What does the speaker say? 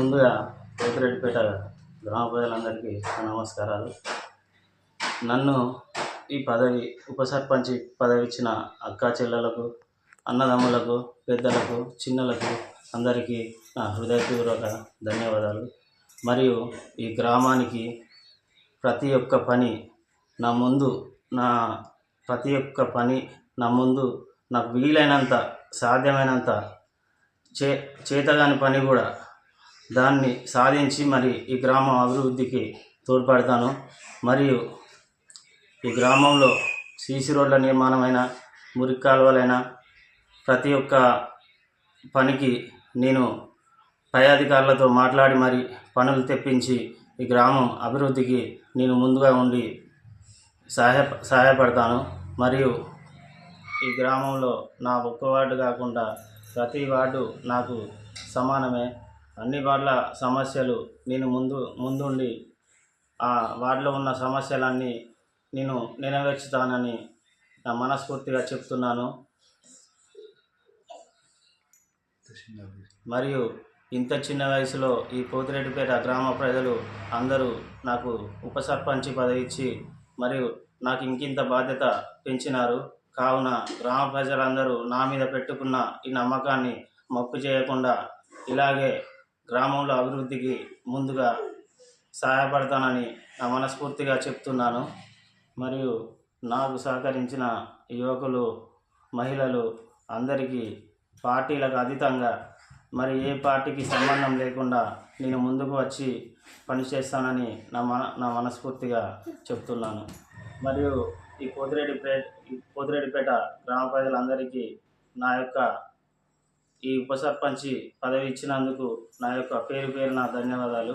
ముందుగా పోతిరెడ్డిపేట గ్రామ ప్రజలందరికీ నమస్కారాలు. నన్ను ఈ పదవి ఉప సర్పంచ్ పదవి ఇచ్చిన అక్కా చెల్లెలకు అన్నదమ్ములకు పెద్దలకు చిన్నలకు అందరికీ నా హృదయపూర్వక ధన్యవాదాలు. మరియు ఈ గ్రామానికి ప్రతి ఒక్క పని నా ముందు నా ప్రతి ఒక్క పని నా ముందు నాకు వీలైనంత సాధ్యమైనంత చే చేతగాని పని కూడా దాన్ని సాధించి మరి ఈ గ్రామం అభివృద్ధికి తోడ్పడతాను. మరియు ఈ గ్రామంలో సీసీ రోడ్ల నిర్మాణమైన మురికి కాలువలైన ప్రతి ఒక్క పనికి నేను పై అధికారులతో మాట్లాడి మరి పనులు తెప్పించి ఈ గ్రామం అభివృద్ధికి నేను ముందుగా ఉండి సహాయ సహాయపడతాను. మరియు ఈ గ్రామంలో నా ఒక్క వార్డు కాకుండా ప్రతి వార్డు నాకు సమానమే. అన్ని వార్డుల సమస్యలు నేను ముందు ముందుండి ఆ వార్డులో ఉన్న సమస్యలన్నీ నేను నెరవేర్చుతానని నా మనస్ఫూర్తిగా చెప్తున్నాను. మరియు ఇంత చిన్న వయసులో ఈ పోతిరెడ్డిపేట గ్రామ ప్రజలు అందరూ నాకు ఉప సర్పంచ్ పదవి ఇచ్చి మరియు నాకు ఇంకింత బాధ్యత పెంచినారు. కావున గ్రామ ప్రజలందరూ నా మీద పెట్టుకున్న ఈ నమ్మకాన్ని మప్పు చేయకుండా ఇలాగే గ్రామంలో అభివృద్ధికి ముందుగా సహాయపడతానని నా మనస్ఫూర్తిగా చెప్తున్నాను. మరియు నాకు సహకరించిన యువకులు మహిళలు అందరికీ పార్టీలకు అతీతంగా మరి ఏ పార్టీకి సంబంధం లేకుండా నేను ముందుకు వచ్చి పనిచేస్తానని నా మన నా మనస్ఫూర్తిగా చెప్తున్నాను. మరియు ఈ పోతిరెడ్డిపేట ఈ పోతిరెడ్డిపేట గ్రామ ప్రజలందరికీ నా యొక్క ఈ ఉప సర్పంచి పదవి ఇచ్చినందుకు నా యొక్క పేరు పేరున ధన్యవాదాలు.